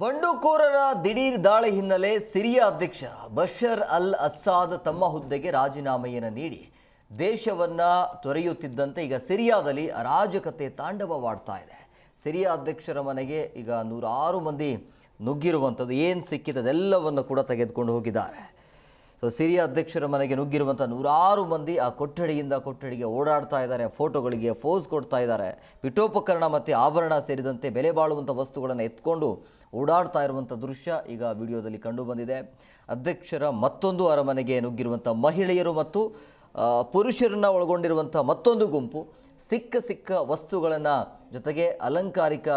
ಬಂಡುಕೋರರ ದಿಢೀರ್ ದಾಳಿ ಹಿನ್ನೆಲೆ ಸಿರಿಯಾ ಅಧ್ಯಕ್ಷ ಬಶರ್ ಅಲ್ ಅಸ್ಸಾದ್ ತಮ್ಮ ಹುದ್ದೆಗೆ ರಾಜೀನಾಮೆಯನ್ನು ನೀಡಿ ದೇಶವನ್ನ ತೊರೆಯುತ್ತಿದ್ದಂತೆ ಈಗ ಸಿರಿಯಾದಲ್ಲಿ ಅರಾಜಕತೆ ತಾಂಡವವಾಡ್ತಾ ಇದೆ. ಸಿರಿಯಾ ಅಧ್ಯಕ್ಷರ ಮನೆಗೆ ಈಗ ನೂರಾರು ಮಂದಿ ನುಗ್ಗಿರುವಂಥದ್ದು, ಏನು ಸಿಕ್ಕಿದೆ ಅದೆಲ್ಲವನ್ನು ಕೂಡ ತೆಗೆದುಕೊಂಡು ಹೋಗಿದ್ದಾರೆ. ಸೊ ಸಿರಿಯಾ ಅಧ್ಯಕ್ಷರ ಮನೆಗೆ ನುಗ್ಗಿರುವಂಥ ನೂರಾರು ಮಂದಿ ಆ ಕೊಠಡಿಯಿಂದ ಕೊಠಡಿಗೆ ಓಡಾಡ್ತಾ ಇದ್ದಾರೆ, ಫೋಟೋಗಳಿಗೆ ಫೋಸ್ ಕೊಡ್ತಾ ಇದ್ದಾರೆ. ಪೀಠೋಪಕರಣ ಮತ್ತು ಆಭರಣ ಸೇರಿದಂತೆ ಬೆಲೆ ಬಾಳುವಂಥ ವಸ್ತುಗಳನ್ನು ಎತ್ಕೊಂಡು ಓಡಾಡ್ತಾ ಇರುವಂಥ ದೃಶ್ಯ ಈಗ ವಿಡಿಯೋದಲ್ಲಿ ಕಂಡು ಬಂದಿದೆ. ಅಧ್ಯಕ್ಷರ ಮತ್ತೊಂದು ಅರಮನೆಗೆ ನುಗ್ಗಿರುವಂಥ ಮಹಿಳೆಯರು ಮತ್ತು ಪುರುಷರನ್ನು ಪುರುಷರನ್ನ ಒಳಗೊಂಡಿರುವಂಥ ಮತ್ತೊಂದು ಗುಂಪು ಸಿಕ್ಕ ಸಿಕ್ಕ ವಸ್ತುಗಳನ್ನು ಜೊತೆಗೆ ಅಲಂಕಾರಿಕ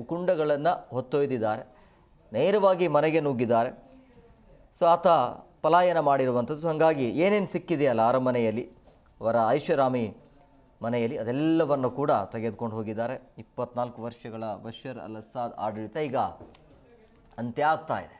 ಉಕುಂಡಗಳನ್ನು ಹೊತ್ತೊಯ್ದಿದ್ದಾರೆ. ನೇರವಾಗಿ ಮನೆಗೆ ನುಗ್ಗಿದ್ದಾರೆ. ಸೊ ಆತ ಪಲಾಯನ ಮಾಡಿರುವಂಥದ್ದು. ಸೊ ಹಾಗಾಗಿ ಏನೇನು ಸಿಕ್ಕಿದೆಯಲ್ಲ ಅರಮನೆಯಲ್ಲಿ ಅವರ ಐಷಾರಾಮಿ ಮನೆಯಲ್ಲಿ ಅದೆಲ್ಲವನ್ನು ಕೂಡ ತೆಗೆದುಕೊಂಡು ಹೋಗಿದ್ದಾರೆ. ಇಪ್ಪತ್ನಾಲ್ಕು ವರ್ಷಗಳ ಬಶರ್ ಅಲ್ ಅಸಾದ್ ಆಡಳಿತ ಈಗ ಅಂತ್ಯ ಆಗ್ತಾ ಇದೆ.